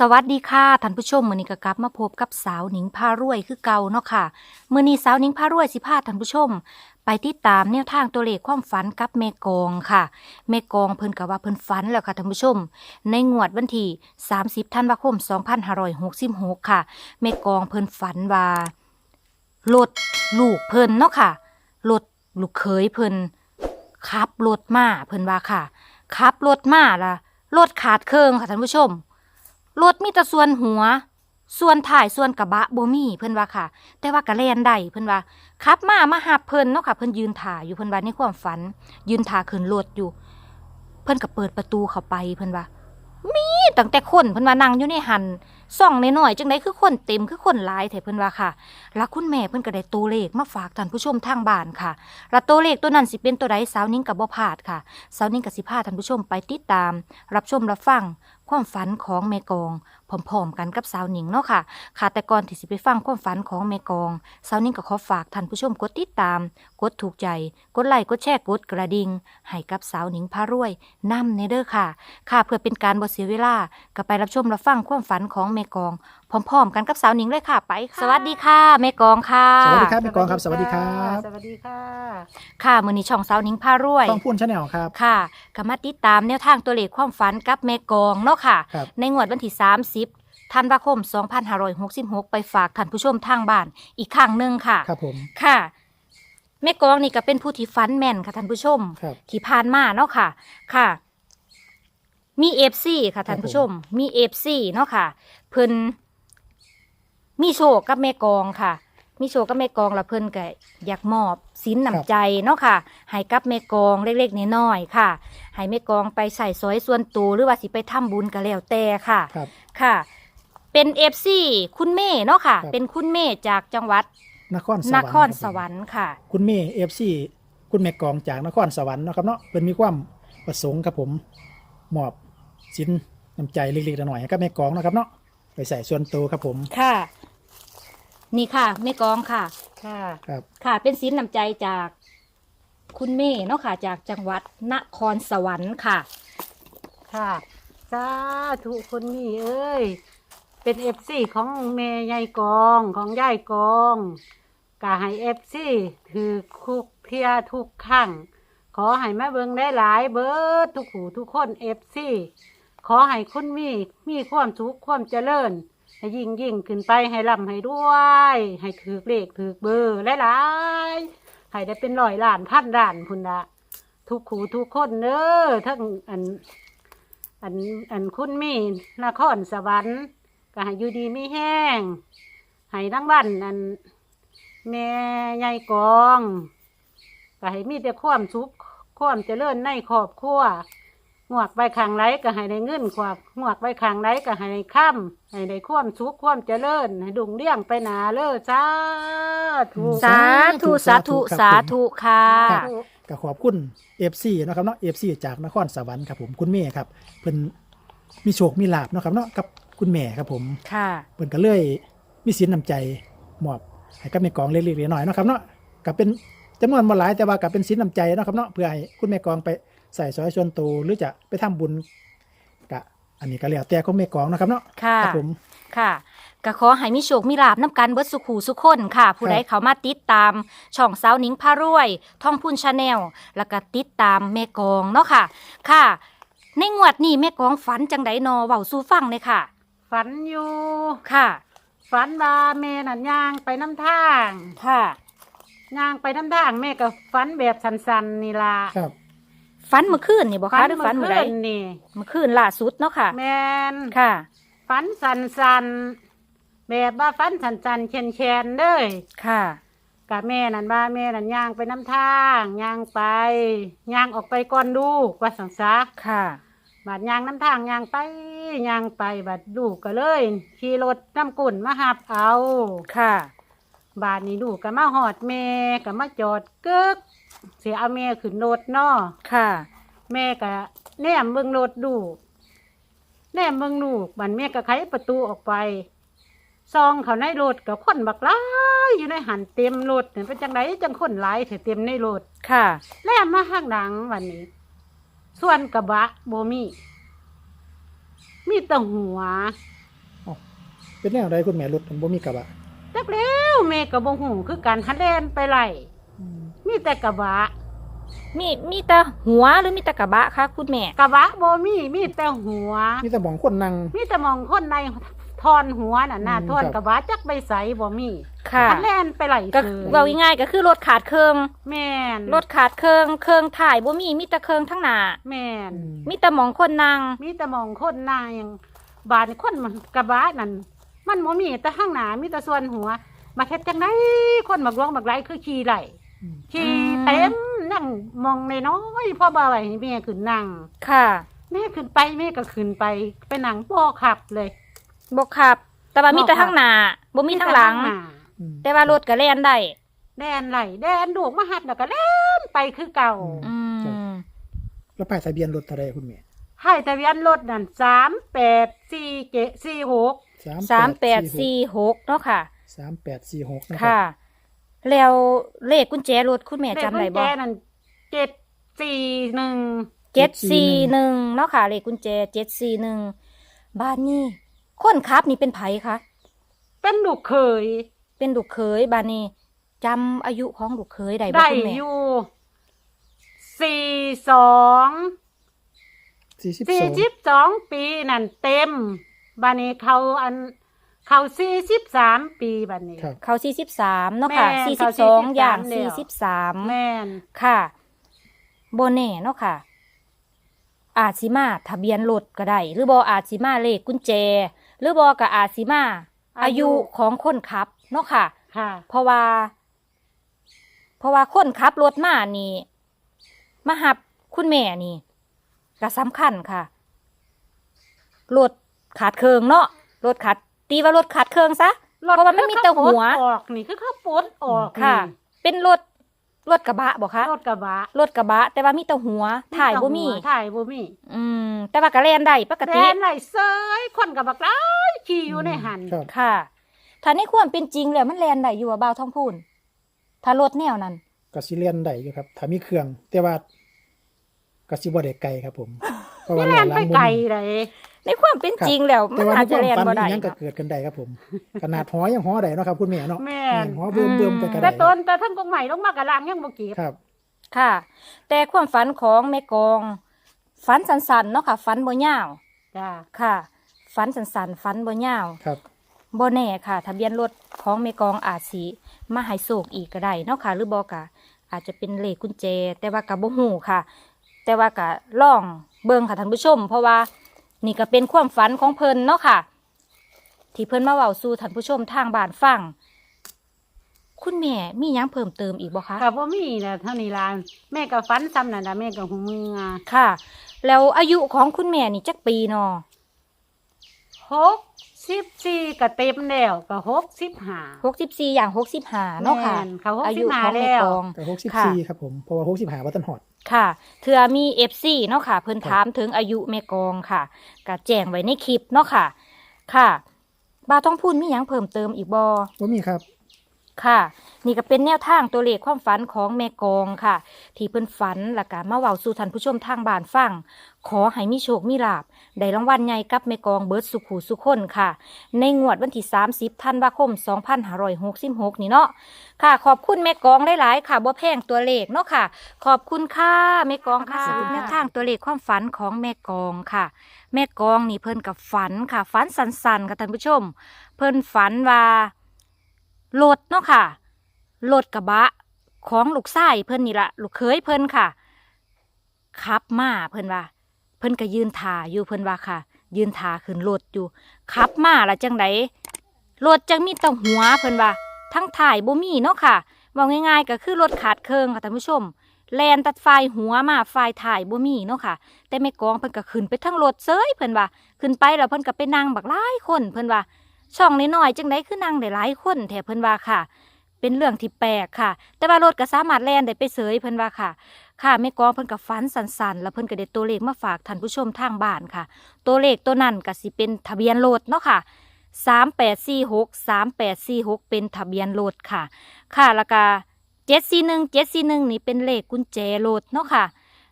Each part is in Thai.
สวัสดีค่ะท่านผู้ชมมือนี้ก็กลับมาพบกับสาวหนิงพารวยคือเก่าเนาะค่ะมือนี้สาวหนิงพารวยสิพาท่านผู้ชม ไปติดตามแนวทางตัวเลขความฝันกับแม่กองค่ะแม่กองเพิ่นก็ว่าเพิ่นฝันแล้วค่ะท่านผู้ชม ในงวดวันที่30ธันวาคม2566ค่ะแม่กองเพิ่นฝันว่ารถลูกเพิ่นเนาะค่ะรถลูกเขยเพิ่นขับรถมาเพิ่นว่าค่ะขับรถมาล่ะรถขาดเครื่องค่ะท่านผู้ชม รถมีแต่ส่วนหัว ส่วนถ่ายส่วนกระบะบ่มีเพิ่นว่าค่ะ แต่ว่ากระแลนได้เพิ่นว่าขับมามาหับเพิ่นเนาะค่ะเพิ่นยืนถ่ายอยู่เพิ่นว่าในความฝัน ยืนถ่าขึ้นรถอยู่ เพิ่นก็เปิดประตูเข้าไปเพิ่นว่า มีตั้งแต่คนเพิ่นว่านั่งอยู่ในหันส่องน้อยๆจังไดคือคนเต็มคือคนหลายแท้เพิ่นว่าค่ะ แล้วคุณแม่เพิ่นก็ได้ตัวเลขมาฝากท่านผู้ชมทางบ้านค่ะ แล้วตัวเลขตัวนั้นสิเป็นตัวใดสาวนิ้งกับบ่พลาดค่ะสาวนิ้งกับสิพาท่านผู้ชมไปติดตาม รับชมรับฟัง ความฝันของแม่กองพร้อมๆกันกับสาวหนิงเนาะค่ะ ค่ะแต่ก่อนที่สิไปฟังความฝันของแม่กอง สาวหนิงก็ขอฝากท่านผู้ชมกดติดตาม กดถูกใจ กดไลค์กดแชร์กดกระดิ่งให้กับสาวหนิงพารวยนำในเด้อค่ะ ค่ะเพื่อเป็นการบ่เสียเวลาก็ไปรับชมรับฟังความฝันของแม่กอง พร้อมๆ กันกับสาวหนิงเลยค่ะไปค่ะสวัสดีค่ะแม่กองค่ะสวัสดีครับแม่กองครับสวัสดีครับสวัสดีค่ะ ค่ะมื้อนี้ช่องสาวหนิงพารวย ต้องพูนชาแนลครับค่ะก็มาติดตามแนวทางตัวเลขความฝันกับแม่กองเนาะค่ะ ครับ ในงวดวันที่30 ธันวาคม 2566 ไปฝากท่านผู้ชมทางบ้านอีกครั้งหนึ่งค่ะ ครับผม ค่ะแม่กองนี่ก็เป็นผู้ที่ฟันแม่นค่ะท่านผู้ชม ครับ ที่ผ่านมาเนาะค่ะ ค่ะ มีเอฟซีค่ะท่านผู้ชม มีเอฟซีเนาะค่ะ เพิ่นมีโชคกับแม่กองค่ะ มีโชคกับแม่กองแล้วเพิ่นก็อยากมอบสินน้ำใจเนาะค่ะให้กับแม่กองเล็กๆน้อยๆค่ะให้แม่กองไปใส่ซอยส่วนตัวหรือว่าสิไปทำบุญก็แล้วแต่ค่ะ ครับ ค่ะ เป็นเอฟซีคุณเม่เนาะค่ะ ครับ เป็นคุณเม่จากจังหวัดนครสวรนรค์ครสวรรค์ค่ะ คุณเมย์เอฟซีคุณแม่กองจากนครสวรรค์เนาะครับเนาะเป็นมีความประสงค์ครับผมมอบสินน้ำใจเล็กๆน้อยๆให้กับแม่กองเนาะครับเนาะไปใส่ส่วนตัวครับผมค่ะ นี่ค่ะแม่กองค่ะ ค่ะครับ ค่ะ เป็นสินน้ำใจจากคุณเม่เนาะค่ะ จากจังหวัดนครสวรรค์ค่ะ ค่ะสาธุคนนี้เอ้ย เป็นเอฟซีของแม่ยายกองของยายกองกะให้เอฟซีถือคุกเทียทุกครั้งขอให้แม่เบิงได้หลายเบิดทุกหูทุกคนเอฟซีขอให้คุณมีมีความสุขความเจริญ ให้ยิ่งยิ่งขึ้นไปให้ร่ำให้ด้วย ให้ถือเลขถือเบอร์หลายๆให้ได้เป็นร้อยล้านพันล้านพุ่นละทุกขูทุกคนเด้อทั้งอันอันอันคุณมีนครสวรรค์ ก็ให้อยู่ดีมีแห้งให้ทั้งบ้านอันแม่ยายกองก็ให้มีแต่ความสุขความเจริญในครอบครัวงวกไปขังไรก็ให้ได้เงินขวากงวกไปขังไรก็ให้ได้ค่ำให้ได้ความสุขความเจริญให้ดุงเลี้ยงไปหนาเลิศจ้าถูกสาธุสาธุสาธุค่ะก็ขอบคุณเอฟซีนาะครับเนาะเอฟซีจากนครสวรรค์ครับผมคุณเมย์ครับเพิ่นมีโชคมีลาบเนาะครับเนาะกับ คุณแม่ครับผมค่ะเพิ่นก็เลยมีสินน้ำใจมอบให้กับแม่กองเล็กๆน้อยๆเนาะครับเนาะก็เป็นจำนวนบ่หลายแต่ว่าก็เป็นสินน้ำใจเนาะครับเนาะเพื่อให้คุณแม่กองไปใส่ซอยส่วนตัวหรือจะไปทำบุญก็อันนี้ก็แล้วแต่ของแม่กองเนาะครับเนาะค่ะครับผมค่ะก็ขอให้มีโชคมีลาบน้ำกันเบิดสุขหูสุขคนค่ะ ผู้ใดครับเขามาติดตาม ช่องสาวหนิงพารวย ท่องพูนชาแนลแล้วก็ติดตามแม่กองเนาะค่ะ ค่ะ ในงวดนี้แม่กองฝันจังไดนอเว้าสู่ฟังเลยค่ะ ฝันอยู่ค่ะ ฝันว่าแม่นั่นย่างไปน้ำทางค่ะ ย่างไปน้ำทางแม่ก็ฝันแบบสันๆนี่ล่ะครับฝันเมื่อคืนนี่บ่คะหรือฝันเมื่อใดคืนนี่เมื่อคืนล่าสุดเนาะค่ะ แม่นค่ะฝันสันๆแบบว่าฝันสันๆเชนๆเด้ยค่ะกับแม่นั่นว่าแม่นั่นย่างไปน้ำทางย่างไปย่างออกไปก่อนลูกว่าสังซะค่ะบาดย่างน้ำทางย่างไป ย่างไปบาดลูกก็เลยขี่รถน้ำกุ่นมาหับเอา ค่ะ บาดนี้ลูกก็มาหอดแม่ก็มาจอดกึกเสียเอาแม่ขึ้นรถเนาะค่ะ แม่ก็แนมเบิ่งรถดูแนมเบิ่งลูกบันแม่ก็ไขประตูออกไปซองเขาในรถกับคนบักหลายอยู่ในหันเต็มรถเนี่ยเป็นจังไดจังคนหลายเถอะเต็มในรถค่ะแนมมาข้างหลังวันนี้ ส่วนกระบะโบมี มีแต่หัวเป็นแนวใดคุณแม่รถมันบ่มีกระบะจักแล้วแม่ก็บ่ฮู้คือการหันแล่นไปไล่มีแต่กระบะ มีมีแต่หัวหรือมีแต่กระบะคะคุณแม่ กระบะบ่มีมีแต่หัว มีแต่หมองคนนั่งมีแต่มองคนใน ทอนหัวน่ะน่ะอืมทอนครับ กระบะจักไปใสบ่มีค่ะหันแล่นไปไล่ก็ซื้อเว่าง่ายๆก็คือรถขาดเครื่องแม่นรถขาดเครื่องเครื่องถ่ายบ่มีมีแต่เครื่องทั้งหน้าแม่นอืมมีแต่หมองคนนั่งมีแต่มองคนหน้ายังบาดนี่คนมันกระบะนั่นมันบ่มีแต่ข้างหน้ามีแต่ส่วนหัว มาเฮ็ดจังไดคนมักร้องมักไรคือขี่ไหลอืม ขี่เต็มนั่งมองน้อยๆพ่อบ่าวให้แม่ขึ้นนั่งค่ะ แม่ขึ้นไปแม่ก็ขึ้นไปไปนั่งบ่ขับเลย บ่ขับ แต่ว่ามีแต่ทั้งหน้าบ่มีทั้งหลังน้าอืมแต่ว่ารถก็แล่นได้แดนไหลแดนดูกมาหัดแล้วก็เล่นไปคือเก่าอืมแล้วป้ายทะเบียนรถเท่าใดคุณแม่ให้ทะเบียนรถนั่นสามแปดสี่เจ็ดสี่หกสามแปดสี่หกเนาะค่ะสามแปดสี่หกนะครัค่ะบแล้วเลขกุญแจรถคุณแม่จำได้บ่เลขกุญแจนั่นเจ็ดสี่หนึ่งเจ็ดสี่หนึ่งเนาะค่ะเลขกุญแจเจ็ดสี่หนึ่งบ้านนี้ คนขับนี่เป็นไผคะ เป็นลูกเคย เป็นลูกเขยบ้านนี้จำอายุของลูกเขยได้บ่ได้คุณแม่อยู่สี่สองสี่สิบสี่สองสิบสองปีนั่นเต็มบันนี้เขาอันเขาสี่สิบสามปีบันนี้ ครับ เขาสี่สิบสามเนาะค่ะแม่สี่เขาสิบสอง43อย่างแล้สี่วสิบสามแม่นค่ะโบเน่เนาะค่ะ อาจสิมาทะเบียนรถก็ได้หรือบออาจสิมาเลขกุญแจ หรือบอกับอาจสิมา อายุของคนขับเนาะค่ะ ค่ะ เพราะว่า เพราะว่าคนขับรถมานี่มาหับคุณแม่นี่ก็สำคัญค่ะรถขาดเครื่องเนาะรถขาดตีว่ารถขาดเครื่องซะ เพราะว่ามันมีแต่หัวออกนี่คือเขาปลดออกค่ะ นี่เป็นรถ รถกระบะบอกคะรถกระบะรถกระบะ แต่ว่ามีแต่หัวถ่ายบ่มีถ่ายบ่มีอืมแต่ว่าก็แล่นได้ปกแดตินไหลเซยคนกับบักร้ายขี่อยู่ในหันครับค่ะถ้าในความเป็นจริงแล้วมันแล่นได้อยู่ว่าบ่าวท้องพูนถ้ารถแนวนั้นก็สิเลียนได้อยู่ครับถ้ามีเครื่องแต่ว่าก็สิบ่ได้ไกลครับผม เพราะว่าแล่นไปหลังมุไกลมเลยในความเป็นจริงแล้วมัแต่นว่าอาในจคจะวามแล่นฝันบ่ได้นี่ยังก็นะเกิดกันได้ครับผม ขนาดหอยังหอได้เนาะครับคุณแม่เนาะแม่นหอเบิ่มเบิ่มๆไปกันแต่ได้ต้นแต่ทั้งกงใหม่ลงมากระลางยังบ่เก็บครับ ค่ะ แต่ความฝันของแม่กอง ฝันสันๆเนาะค่ะฝันบ่ยาวจ้าค่ะฝันสันๆฝันบ่ยาวครับบ่แน่ค่ะ ทะเบียนรถของแม่กองอาจสิมาให้โศกอีกก็ได้เนาะค่ะ หรือบ่กะอาจจะเป็นเลขกุญแจ แต่ว่าก็บ่ฮู้ค่ะ แต่ว่าก็ลอง เบิ่งค่ะท่านผู้ชม เพราะว่านี่ก็เป็นความฝันของเพิ่นเนาะค่ะ ที่เพิ่นมาเว้าสู่ท่านผู้ชมทางบ้านฟังคุณแม่มีหยังเพิ่มเติมอีกบ่คะก็บ่มีนะเท่านี้ล่ะแม่ก็ฝันซ้ำนั่นน่ะแม่ก็หูมือค่ะ แล้วอายุของคุณแม่นี่จักปีเนาะหกสิบสี่ก็เต็มแล้วก็หกสิบห้า64อย่าง65เนาะค่ะ แม่นเขาหกอาสิยุบห้าของแม่แล้ว กอง แต่หกสิบค่ะ สี่ครับผมเพราะว่าหกสิบห้าวัตันหอด ค่ะเถื่อมีเอฟซีเนาะค่ะ เพิ่นครับถามถึงอายุแม่กองค่ะก็แจ้งไว้ในคลิปเนาะค่ะ ค่ะ บาวต้องพูดมีหยังเพิ่มเติมอีกบอว่ามีครับ ค่ะ นี่ก็เป็นแนวทางตัวเลขความฝันของแม่กองค่ะ ที่เพิ่นฝันและก็มาเว้าสู่ท่านผู้ชมทางบ้านฟัง ขอให้มีโชคมีลาบได้รางวัลใหญ่กับแม่กองเบิร์ดสุขหูสุขคนค่ะ ในงวดวันที่ 30ธันวาคม 2566 นี่เนาะค่ะ ขอบคุณแม่กองหลายๆ ค่ะบ่แพงตัวเลขเนาะค่ะ ขอบคุณค่ะแม่กองค่ะขอบคุณค่ะแนวทางตัวเลขความฝันของแม่กองค่ะ แม่กองนี่เพิ่นกับฝันค่ะฝันสันๆค่ะท่านผู้ชม เพิ่นฝันว่า รถเนาะค่ะรถกระบะของลูกชายเพิ่นนี่ละลูกเคยเพิ่นค่ะขับมาเพิ่นว่า เพิ่นก็ยืนถ่าอยู่เพิ่นว่าค่ะ ยืนถ่าขึ้นรถอยู่ขับมาละจังไดรถจังมีแต่หัวเพิ่นว่า ทั้งถ่ายบ่มีเนาะค่ะว่าง่ายๆ ก็คือรถขาดเครื่องค่ะท่านผู้ชมแลนตัดไฟหัวมาไฟถ่ายบ่มีเนาะค่ะ แต่แม่กองเพิ่นก็ขึ้นไปทั้งรถเซยเพิ่นว่า ขึ้นไปแล้วเพิ่นก็ไปนั่งบักหลายคนเพิ่นว่า ช่องน้อยๆจังไดคือนั่งได้หลายคนแถเพิ่นว่าค่ะ เป็นเรื่องที่แปลกค่ะ แต่ว่ารถก็สามารถแล่นได้ไปเสยเพิ่นว่าค่ะ ค่ะแม่กองเพิ่นก็ฝันสันๆ แล้วเพิ่นก็ได้ตัวเลขมาฝากท่านผู้ชมทางบ้านค่ะ ตัวเลขตัวนั้นก็สิเป็นทะเบียนรถเนาะค่ะ3846 3846 เป็นทะเบียนรถค่ะ ค่ะแล้วก็741 741นี่เป็นเลขกุญแจรถเนาะค่ะ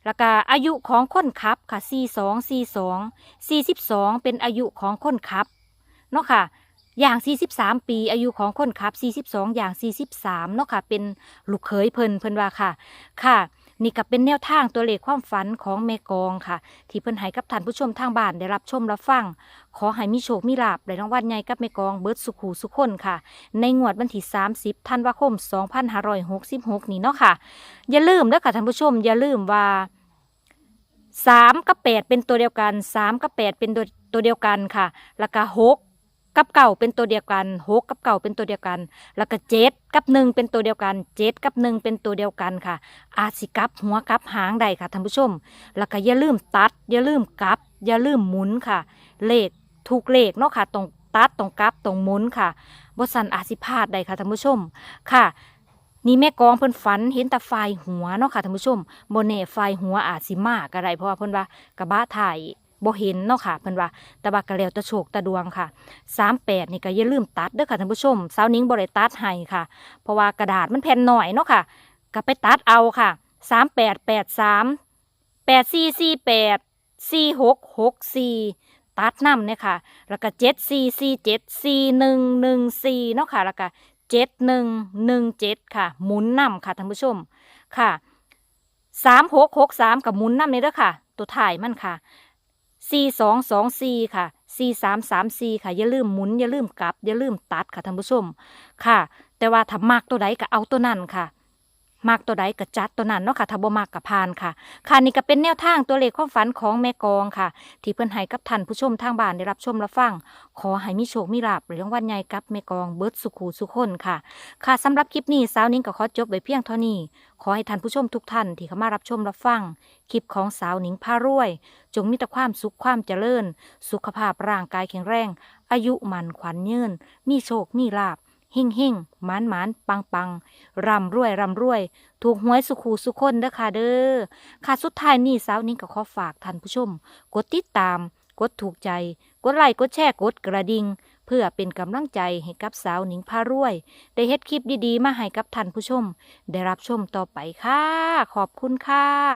แล้วก็อายุของคนขับค่ะ 42 42 42 เป็นอายุของคนขับเนาะค่ะ อย่าง 43 ปี อายุของคนขับ 42 อย่าง 43 เนาะค่ะ เป็นลูกเขยเพิ่นเพิ่นว่าค่ะ ค่ะ นี่ก็เป็นแนวทางตัวเลขความฝันของแม่กองค่ะ ที่เพิ่นให้กับท่านผู้ชมทางบ้านได้รับชมรับฟัง ขอให้มีโชค มีลาบได้รางวัลใหญ่กับแม่กองเบิร์ดสุขหูสุขคนค่ะ ในงวดวันที่ 30ธันวาคม 2566 นี้เนาะค่ะ อย่าลืมเด้อค่ะท่านผู้ชม อย่าลืมว่า3กับ8เป็นตัวเดียวกัน3กับ8เป็นตัวตัวเดียวกันค่ะ แล้วก็6กั กับเก่าเป็นตัวเดียวกัน6กับเก่าเป็นตัวเดียวกัน แล้วก็7กับ1เป็นตัวเดียวกัน7กับ1เป็นตัวเดียวกันค่ะ อาจสิกับหัวกับหางใดค่ะท่านผู้ชม แล้วก็อย่าลืมตัด อย่าลืมกับ อย่าลืมหมุนค่ะ เลขถูกเลขเนาะค่ะตรงตัดตรงกับตรงหมุนค่ะบสันอาจสิพลาดใดค่ะท่านผู้ชมค่ะนี่แม่กองเพิ่นฝันเห็นแต่ไฟหัวเนาะค่ะท่านผู้ชมบ่แน่ไฟหัวอาจสิมากก็ได้เพราะว่าเพิ่นว่ากระบะถ่าย บ่เห็นเนาะค่ะเพิ่นว่าแต่ว่าก็แล้วต่โชคแต่ดวงค่ะ38นี่ก็อย่าลืมตัดเด้อค่ะท่านผู้ชมสาวนิ้งบ่ได้ตัดให้ค่ะ เพราะว่ากระดาษมันแผ่นหน่อยเนาะค่ะก็ไปตัดเอาค่ะ3883 8448 4664ตัดนำเนี่ยค่ะ แล้วก็7447 4114เนาะค่ะ แล้วก็7117ค่ะ หมุนนำค่ะท่านผู้ชม ค่ะ3663กับหมุนนำนี่เด้อค่ะ ตัวถ่ายมันค่ะ 4224 ค่ะ 4334 ค่ะ อย่าลืมหมุน อย่าลืมกลับ อย่าลืมตัดค่ะท่านผู้ชม ค่ะ แต่ว่าถ้ามักตัวใดก็เอาตัวนั้นค่ะ มักตัวใดก็จัดตัวนั้นเนาะค่ะถ้าบ่มักก็ผ่านค่ะ ค่ะนี่ก็เป็นแนวทางตัวเลขความฝันของแม่กองค่ะ ที่เพิ่อนให้กับท่านผู้ชมทางบ้านได้รับชมรับฟัง ขอให้มีโชคมีลาภหรือรางวัลใหญ่กับแม่กองเบิร์ดสุขูสุขคนค่ะ ค่ะสำหรับคลิปนี้สาวนิ้งก็ขอจบไว้เพียงเท่านี้ ขอให้ท่านผู้ชมทุกท่านที่เข้ามารับชมรับฟังคลิปของสาวนิ้งพารวย จงมีแต่ความสุขความเจริญ สุขภาพร่างกายแข็งแรง อายุมันขวัญยืนมีโชคมีลาภ เฮ่งเฮ่งหมานหมานปังปังร่ำรวยร่ำรวย ถูกหวยสุขูสุขคนเด้อค่ะเด้อค่ะสุดท้ายนี่สาวนิ้งก็ขอฝากท่านผู้ชม กดติดตาม กดถูกใจ กดไลค์กดแชร์กดกระดิ่งเพื่อเป็นกำลังใจให้กับสาวหนิงพารวย ได้เฮ็ดคลิปดีๆ มาให้กับท่านผู้ชม ได้รับชมต่อไปค่ะ ขอบคุณค่ะ